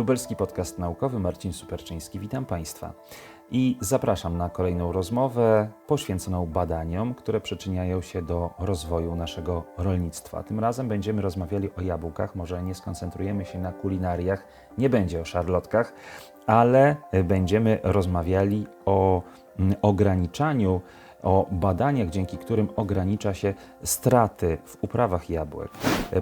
Lubelski Podcast Naukowy Marcin Superczyński. Witam Państwa i zapraszam na kolejną rozmowę poświęconą badaniom, które przyczyniają się do rozwoju naszego rolnictwa. Tym razem będziemy rozmawiali o jabłkach, może nie skoncentrujemy się na kulinariach, nie będzie o szarlotkach, ale będziemy rozmawiali o mm, ograniczaniu o badaniach, dzięki którym ogranicza się straty w uprawach jabłek.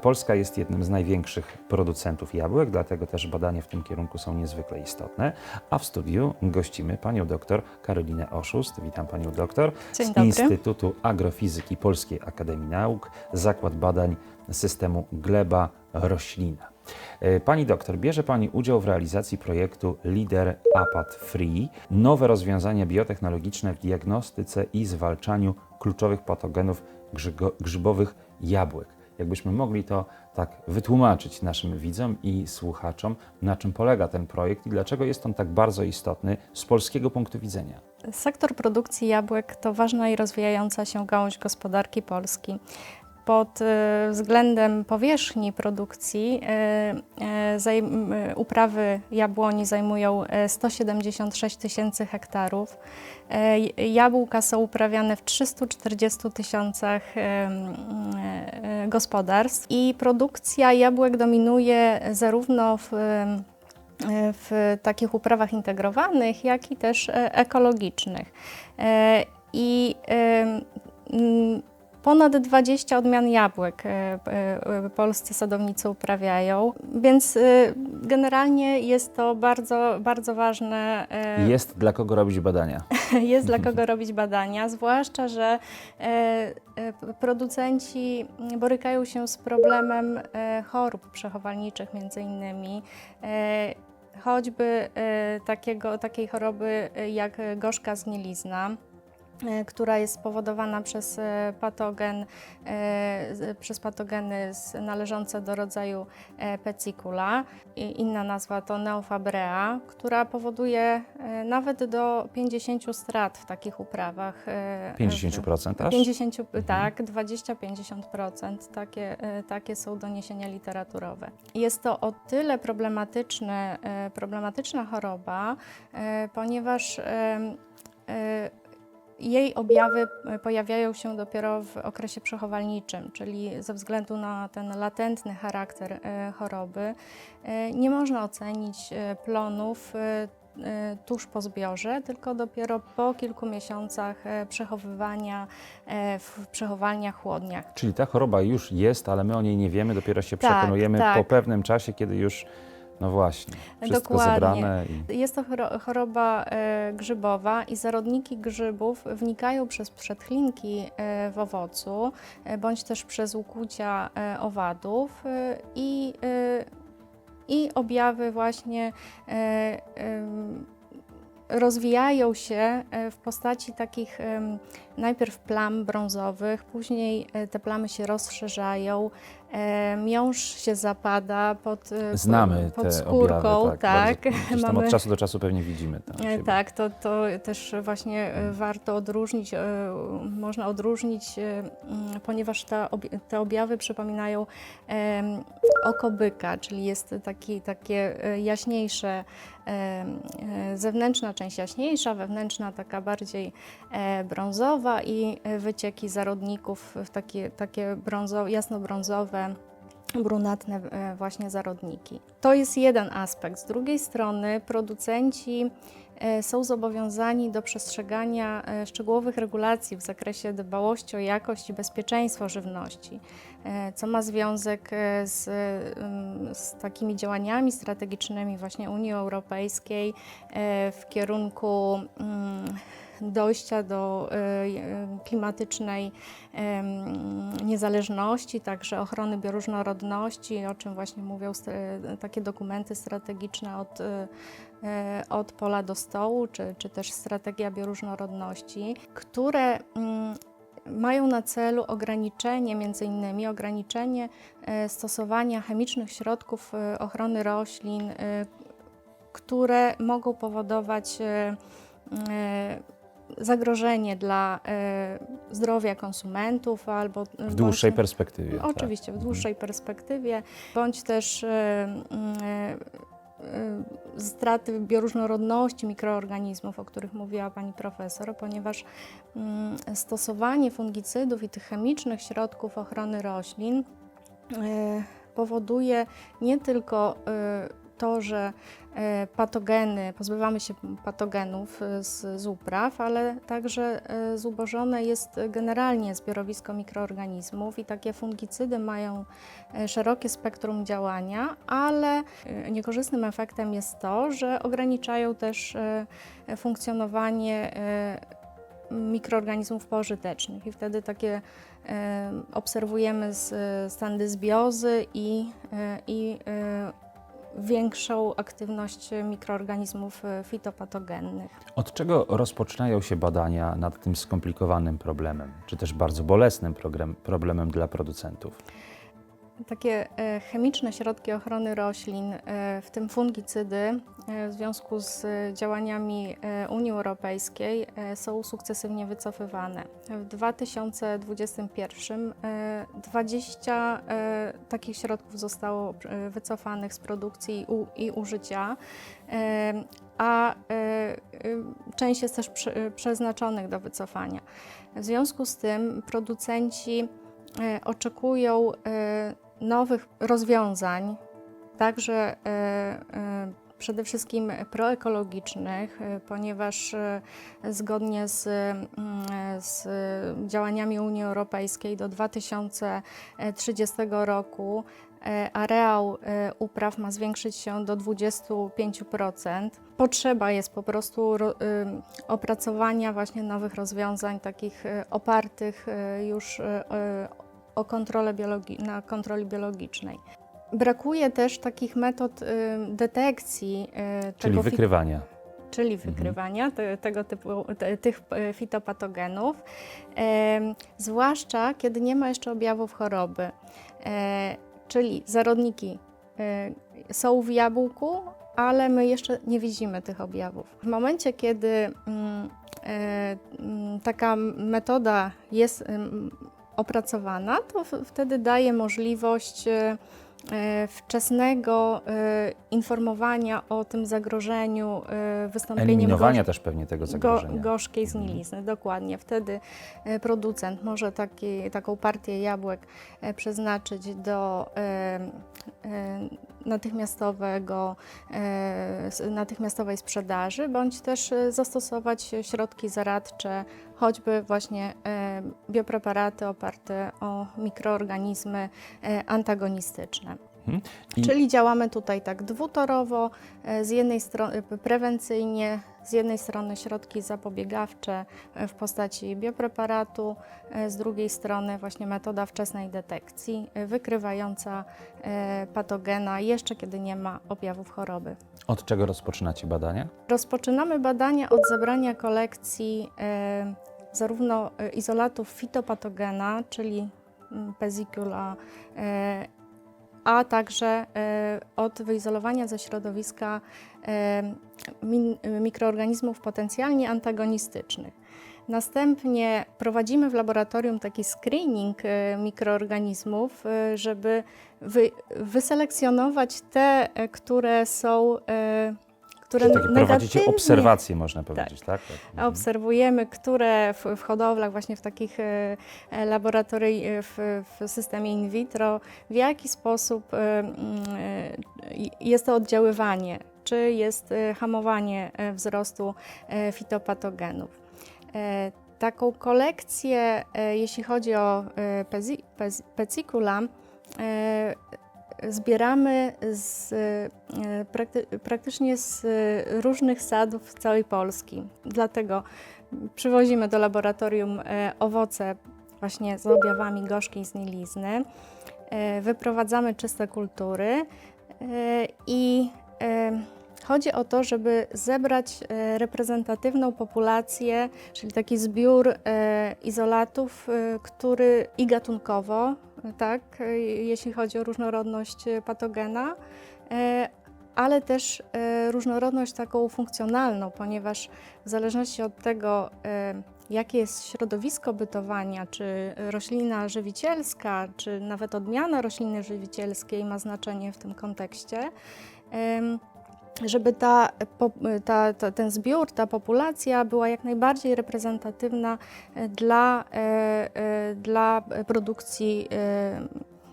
Polska jest jednym z największych producentów jabłek, dlatego też badania w tym kierunku są niezwykle istotne. A w studiu gościmy panią doktor Karolinę Oszust. Witam panią doktor z. Instytutu Agrofizyki Polskiej Akademii Nauk, Zakład Badań Systemu Gleba Roślina. E, Pani doktor, bierze Pani udział w realizacji projektu Lider APAT Free, nowe rozwiązania biotechnologiczne w diagnostyce i zwalczaniu kluczowych patogenów grzybowych jabłek. Jakbyśmy mogli to tak wytłumaczyć naszym widzom i słuchaczom, na czym polega ten projekt i dlaczego jest on tak bardzo istotny z polskiego punktu widzenia. Sektor produkcji jabłek to ważna i rozwijająca się gałąź gospodarki Polski. Pod e, względem powierzchni produkcji zajm- e, uprawy jabłoni zajmują e, 176 tysięcy hektarów. Jabłka są uprawiane w 340 tysiącach gospodarstw i produkcja jabłek dominuje zarówno w w takich uprawach integrowanych, jak i też e, ekologicznych. I ponad 20 odmian jabłek e, e, polscy sadownicy uprawiają, więc e, generalnie jest to bardzo, bardzo ważne. e, Jest dla kogo robić badania. jest dla kogo robić badania, zwłaszcza, że e, e, producenci borykają się z problemem e, chorób przechowalniczych między innymi. E, choćby e, takiego, takiej choroby e, jak gorzka zgnilizna e, która jest spowodowana przez e, patogen, e, przez patogeny należące do rodzaju e, pecicula. Inna nazwa to neofabrea, która powoduje e, nawet do 50 strat w takich uprawach. e, 50% aż? 50, tak, 20-50%. Takie, e, takie są doniesienia literaturowe. Jest to o tyle problematyczne, e, problematyczna choroba, e, ponieważ e, jej objawy e, pojawiają się dopiero w okresie przechowalniczym, czyli ze względu na ten latentny charakter e, choroby e, nie można ocenić plonów tuż po zbiorze, tylko dopiero po kilku miesiącach przechowywania w przechowalniach, chłodniach. Czyli ta choroba już jest, ale my o niej nie wiemy, dopiero się Tak, przekonujemy tak. po pewnym czasie, kiedy już, no właśnie, wszystko Dokładnie. zebrane i... Jest to choro- choroba e, grzybowa i zarodniki grzybów wnikają przez przetchlinki e, w owocu, e, bądź też przez ukłucia owadów i, i objawy właśnie rozwijają się w postaci takich najpierw plam brązowych, później te plamy się rozszerzają, e, miąższ się zapada pod, e, Znamy pod te skórką, objawy, tak. tak. Bardzo, tam od czasu do czasu pewnie widzimy u E, siebie. Tak, to, to też właśnie e, warto odróżnić, e, można odróżnić, e, mm, ponieważ ta, obj- te objawy przypominają em, oko byka, czyli jest taki, takie e, jaśniejsze, em, e, zewnętrzna część jaśniejsza, wewnętrzna taka bardziej e, brązowa i e, wycieki zarodników w takie, takie brązo, jasnobrązowe, brunatne e, właśnie zarodniki. To jest jeden aspekt. Z drugiej strony producenci e, są zobowiązani do przestrzegania e, szczegółowych regulacji w zakresie dbałości o jakość i bezpieczeństwo żywności, co ma związek z, ym, z takimi działaniami strategicznymi właśnie Unii Europejskiej w kierunku mm, dojścia do e, e, klimatycznej niezależności, także ochrony bioróżnorodności, o czym właśnie mówią st- takie dokumenty strategiczne od, e, e, od pola do stołu, czy, czy też strategia bioróżnorodności, które mm, mają na celu ograniczenie, między innymi ograniczenie e, stosowania chemicznych środków e, ochrony roślin, e, które mogą powodować e, e, zagrożenie dla e, zdrowia konsumentów albo W dłuższej perspektywie. tak. Oczywiście, w dłuższej perspektywie, bądź też e, e, straty bioróżnorodności mikroorganizmów, o których mówiła pani profesor, ponieważ mm, stosowanie fungicydów i tych chemicznych środków ochrony roślin e, powoduje nie tylko e, to, że e, patogeny, pozbywamy się patogenów e, z, z upraw, ale także e, zubożone jest generalnie zbiorowisko mikroorganizmów i takie fungicydy mają szerokie spektrum działania, ale niekorzystnym efektem jest to, że ograniczają też funkcjonowanie mikroorganizmów pożytecznych. I wtedy takie obserwujemy z, stan dysbiozy i, i większą aktywność mikroorganizmów e, fitopatogennych. Od czego rozpoczynają się badania nad tym skomplikowanym problemem, czy też bardzo bolesnym problemem dla producentów? Takie e, chemiczne środki ochrony roślin, e, w tym fungicydy, e, w związku z działaniami Unii Europejskiej są sukcesywnie wycofywane. W 2021 e, 20 e, takich środków zostało wycofanych z produkcji i użycia, a część jest też prze- przeznaczonych do wycofania. W związku z tym producenci oczekują nowych rozwiązań, także e, e, przede wszystkim proekologicznych, e, ponieważ zgodnie z, mm, z działaniami Unii Europejskiej do 2030 roku areał upraw ma zwiększyć się do 25%. Potrzeba jest po prostu opracowania właśnie nowych rozwiązań, takich opartych już o kontrolę na kontroli biologicznej. Brakuje też takich metod ym, detekcji e, Czyli wykrywania. czyli wykrywania te, tego typu te, tych e, fitopatogenów, em, zwłaszcza kiedy nie ma jeszcze objawów choroby. E, czyli zarodniki e, są w jabłku, ale my jeszcze nie widzimy tych objawów. W momencie, kiedy e, mm, taka metoda jest em, opracowana, to wtedy daje możliwość e, e, wczesnego e, informowania o tym zagrożeniu wystąpieniem Eliminowania też pewnie tego go, zagrożenia. gorzkiej Mhm. zgnilizny. Dokładnie. Wtedy producent może taki, taką partię jabłek przeznaczyć do natychmiastowego, natychmiastowej sprzedaży, bądź też zastosować środki zaradcze, choćby właśnie e, biopreparaty oparte o mikroorganizmy e, antagonistyczne. Mhm. I Czyli działamy tutaj tak dwutorowo, e, z jednej strony prewencyjnie, z jednej strony środki zapobiegawcze w postaci biopreparatu, z drugiej strony właśnie metoda wczesnej detekcji, wykrywająca patogena jeszcze kiedy nie ma objawów choroby. od czego rozpoczynacie badania? Rozpoczynamy badania od zebrania kolekcji zarówno e, izolatów fitopatogena, czyli mm, pezicula, e, a także e, od wyizolowania ze środowiska mikroorganizmów potencjalnie antagonistycznych. Następnie prowadzimy w laboratorium taki screening mikroorganizmów, żeby wy, wyselekcjonować te, które są które Czyli prowadzicie obserwacje, można powiedzieć, tak? tak. Mhm. Obserwujemy, które w, w hodowlach, właśnie w takich e, e, laboratorii, e, w, w systemie in vitro, w jaki sposób e, jest to oddziaływanie, czy jest hamowanie wzrostu fitopatogenów. E, Taką kolekcję, e, jeśli chodzi o e, pezi- pez- pecicula, e, zbieramy z, e, prakty- praktycznie z różnych sadów całej Polski. Dlatego przywozimy do laboratorium e, owoce właśnie z objawami gorzkiej znilizny, e, wyprowadzamy czyste kultury i chodzi o to, żeby zebrać reprezentatywną populację, czyli taki zbiór izolatów, który i gatunkowo, tak, e, jeśli chodzi o różnorodność e, patogena, e, ale też różnorodność taką funkcjonalną, ponieważ w zależności od tego, jakie jest środowisko bytowania, czy roślina żywicielska, czy nawet odmiana rośliny żywicielskiej ma znaczenie w tym kontekście, żeby ta, ta, ta, ten zbiór, ta populacja była jak najbardziej reprezentatywna e, dla, e, e, dla produkcji,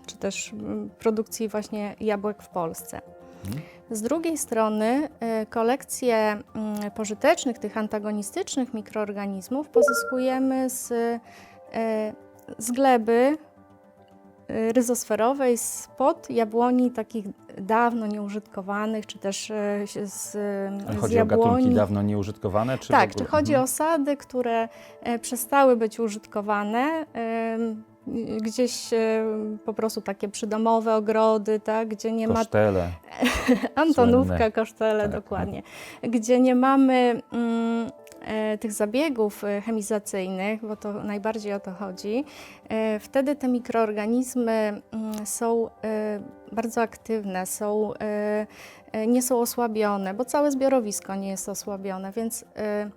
czy też produkcji właśnie jabłek w Polsce. Mhm. Z drugiej strony kolekcje mm, pożytecznych, tych antagonistycznych mikroorganizmów pozyskujemy z, z gleby ryzosferowej spod jabłoni takich dawno nieużytkowanych, czy też e, z, Ale z chodzi o gatunki jabłoni. dawno nieużytkowane? Czy Tak, czy chodzi Mhm. o sady, które e, przestały być użytkowane, gdzieś e, po prostu takie przydomowe ogrody, tak, gdzie nie ma Kosztele. Antonówka, Słynne. kosztele, Tak. dokładnie. Gdzie nie mamy mm, tych zabiegów e, chemizacyjnych, bo to najbardziej o to chodzi, e, wtedy te mikroorganizmy mm, są e, bardzo aktywne, są, e, e, nie są osłabione, bo całe zbiorowisko nie jest osłabione, więc e,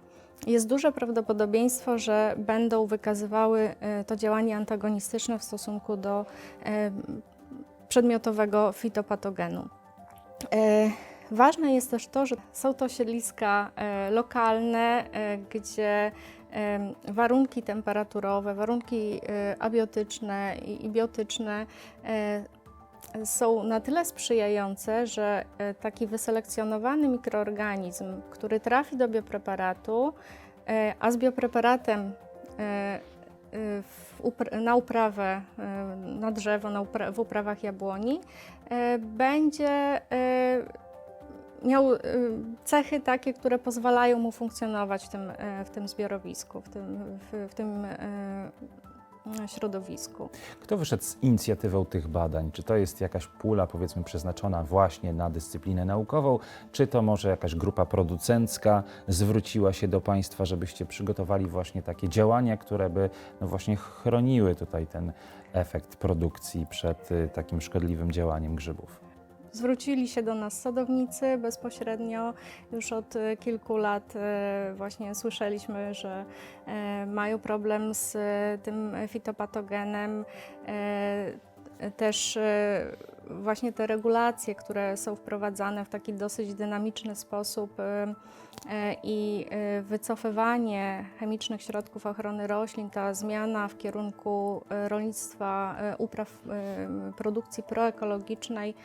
jest duże prawdopodobieństwo, że będą wykazywały e, to działanie antagonistyczne w stosunku do e, przedmiotowego fitopatogenu. E, Ważne jest też to, że są to siedliska e, lokalne, e, gdzie em, warunki temperaturowe, warunki e, abiotyczne i biotyczne e, są na tyle sprzyjające, że e, taki wyselekcjonowany mikroorganizm, który trafi do biopreparatu, e, a z biopreparatem e, e, na uprawę, e, na drzewo, na w uprawach jabłoni, e, będzie e, miał e, cechy takie, które pozwalają mu funkcjonować w tym, e, w tym zbiorowisku, w tym, w, w tym e, środowisku. Kto wyszedł z inicjatywą tych badań? Czy to jest jakaś pula, powiedzmy, przeznaczona właśnie na dyscyplinę naukową, czy to może jakaś grupa producencka zwróciła się do Państwa, żebyście przygotowali właśnie takie działania, które by no właśnie chroniły tutaj ten efekt produkcji przed y, takim szkodliwym działaniem grzybów? Zwrócili się do nas sadownicy bezpośrednio. Już od e, kilku lat e, właśnie słyszeliśmy, że e, mają problem z tym fitopatogenem. Też właśnie te regulacje, które są wprowadzane w taki dosyć dynamiczny sposób i wycofywanie chemicznych środków ochrony roślin, ta zmiana w kierunku rolnictwa, upraw produkcji proekologicznej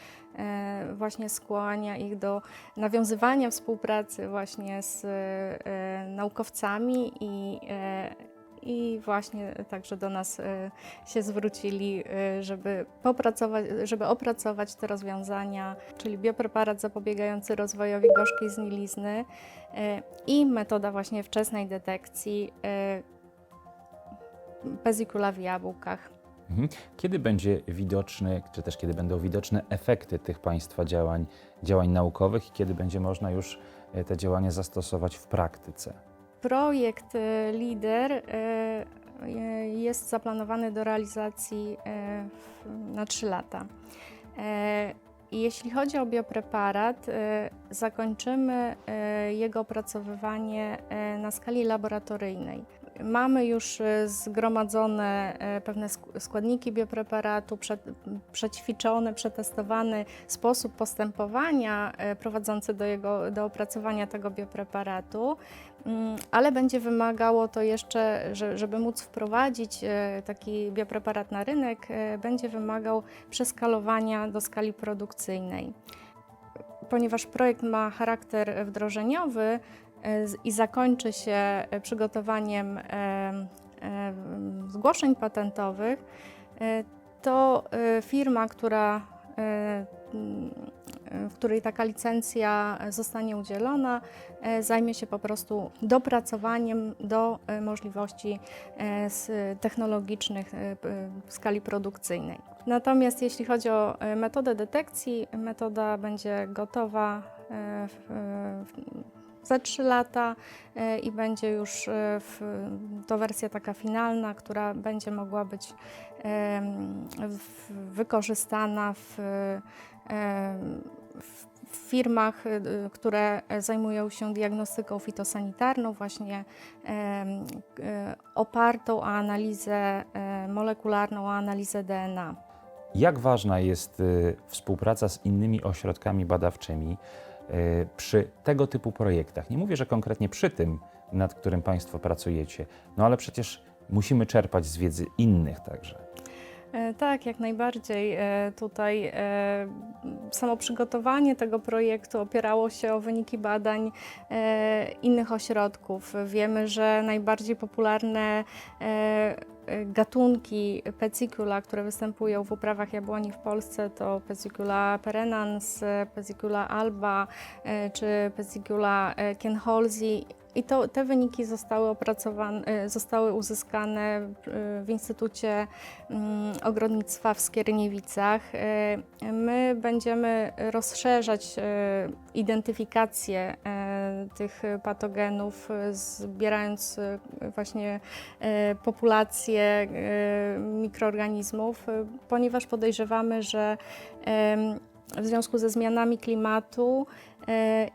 właśnie skłania ich do nawiązywania współpracy właśnie z e, naukowcami i, e, i właśnie także do nas e, się zwrócili, e, żeby popracować, żeby opracować te rozwiązania, czyli biopreparat zapobiegający rozwojowi gorzkiej znilizny e, i metoda właśnie wczesnej detekcji e, pezicula w jabłkach. Mhm. Kiedy będzie widoczny, czy też kiedy będą widoczne efekty tych Państwa działań, działań naukowych i kiedy będzie można już y, te działania zastosować w praktyce? Projekt e, LIDER e, e, jest zaplanowany do realizacji e, na 3 lata. E, Jeśli chodzi o biopreparat, e, zakończymy e, jego opracowywanie e, na skali laboratoryjnej. Mamy już e, zgromadzone e, pewne sk- składniki biopreparatu, prze, przećwiczony, przetestowany sposób postępowania e, prowadzący do, jego, do opracowania tego biopreparatu. Mm, ale będzie wymagało to jeszcze, że, żeby móc wprowadzić taki biopreparat na rynek, będzie wymagał przeskalowania do skali produkcyjnej. Ponieważ projekt ma charakter wdrożeniowy i zakończy się e, przygotowaniem e, e, zgłoszeń patentowych, e, to e, firma, która e, w której taka licencja zostanie udzielona, e, zajmie się po prostu dopracowaniem do e, możliwości e, technologicznych e, w skali produkcyjnej. Natomiast jeśli chodzi o e, metodę detekcji, metoda będzie gotowa e, w, w, za 3 lata e, i będzie już e, w, to wersja taka finalna, która będzie mogła być wykorzystana w, em, w w firmach, które zajmują się diagnostyką fitosanitarną, właśnie opartą o analizę e, molekularną, o analizę DNA. Jak ważna jest współpraca z innymi ośrodkami badawczymi? Przy tego typu projektach? Nie mówię, że konkretnie przy tym, nad którym Państwo pracujecie, no ale przecież musimy czerpać z wiedzy innych także. E, Tak, jak najbardziej. E, Tutaj e, samo przygotowanie tego projektu opierało się o wyniki badań innych ośrodków. Wiemy, że najbardziej popularne gatunki pecicula, które występują w uprawach jabłoni w Polsce to pecicula perenans, pecicula alba e, czy pecicula e, kienholzi. I to, te wyniki zostały opracowane, e, zostały uzyskane e, w Instytucie mm, Ogrodnictwa w Skierniewicach. E, My będziemy rozszerzać identyfikację tych patogenów, zbierając właśnie populacje mikroorganizmów, ponieważ podejrzewamy, że w związku ze zmianami klimatu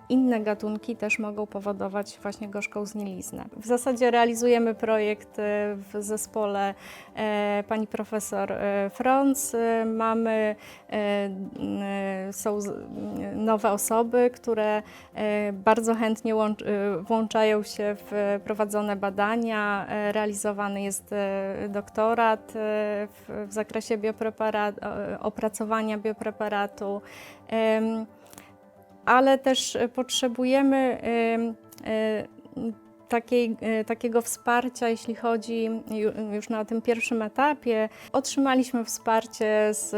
inne gatunki też mogą powodować właśnie gorzką zgniliznę. W zasadzie realizujemy projekt e, w zespole e, pani profesor e, Franz. E, Mamy, e, e, są nowe osoby, które e, bardzo chętnie łącz, e, włączają się w prowadzone badania. E, Realizowany jest e, doktorat e, w, zakresie e, opracowania biopreparatu. Ale też potrzebujemy em, e, m, takiej, e, takiego wsparcia, jeśli chodzi ju- już na tym pierwszym etapie. Otrzymaliśmy wsparcie z,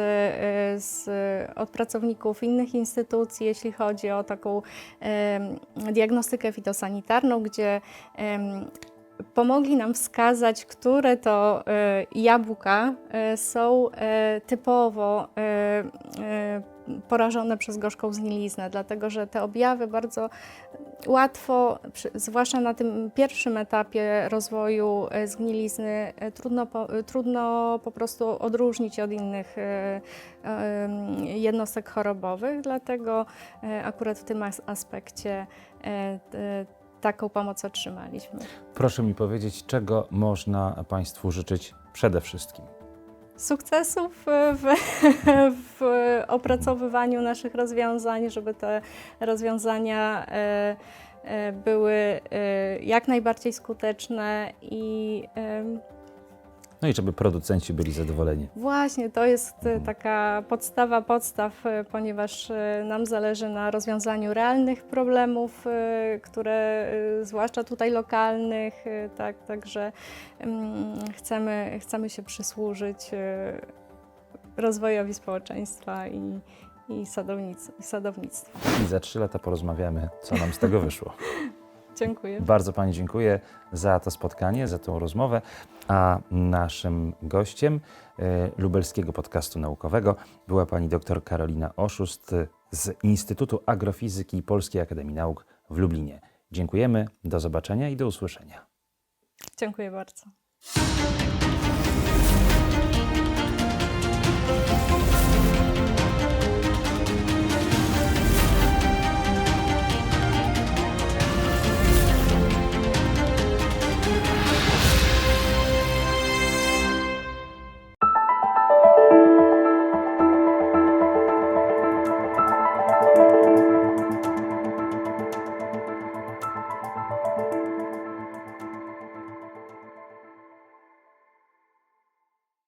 z, od pracowników innych instytucji, jeśli chodzi o taką diagnostykę fitosanitarną, gdzie pomogli nam wskazać, które to jabłka są typowo porażone przez gorzką zgniliznę, dlatego że te objawy bardzo łatwo, zwłaszcza na tym pierwszym etapie rozwoju e, zgnilizny, e, trudno po, e, trudno po prostu odróżnić od innych jednostek chorobowych, dlatego akurat w tym as- aspekcie taką pomoc otrzymaliśmy. Proszę mi powiedzieć, czego można Państwu życzyć przede wszystkim? Sukcesów e, w, w opracowywaniu naszych rozwiązań, żeby te rozwiązania e, e, były jak najbardziej skuteczne i No i żeby producenci byli zadowoleni. Właśnie, to jest e, taka podstawa podstaw, e, ponieważ e, nam zależy na rozwiązaniu realnych problemów, które zwłaszcza tutaj lokalnych, tak, także mm, chcemy, chcemy się przysłużyć rozwojowi społeczeństwa i, i sadownic, i sadownictwa. I za trzy lata porozmawiamy, co nam z tego wyszło. Dziękuję. Bardzo Pani dziękuję za to spotkanie, za tą rozmowę. A naszym gościem e, lubelskiego podcastu naukowego była Pani dr Karolina Oszust z Instytutu Agrofizyki Polskiej Akademii Nauk w Lublinie. Dziękujemy, do zobaczenia i do usłyszenia. Dziękuję bardzo.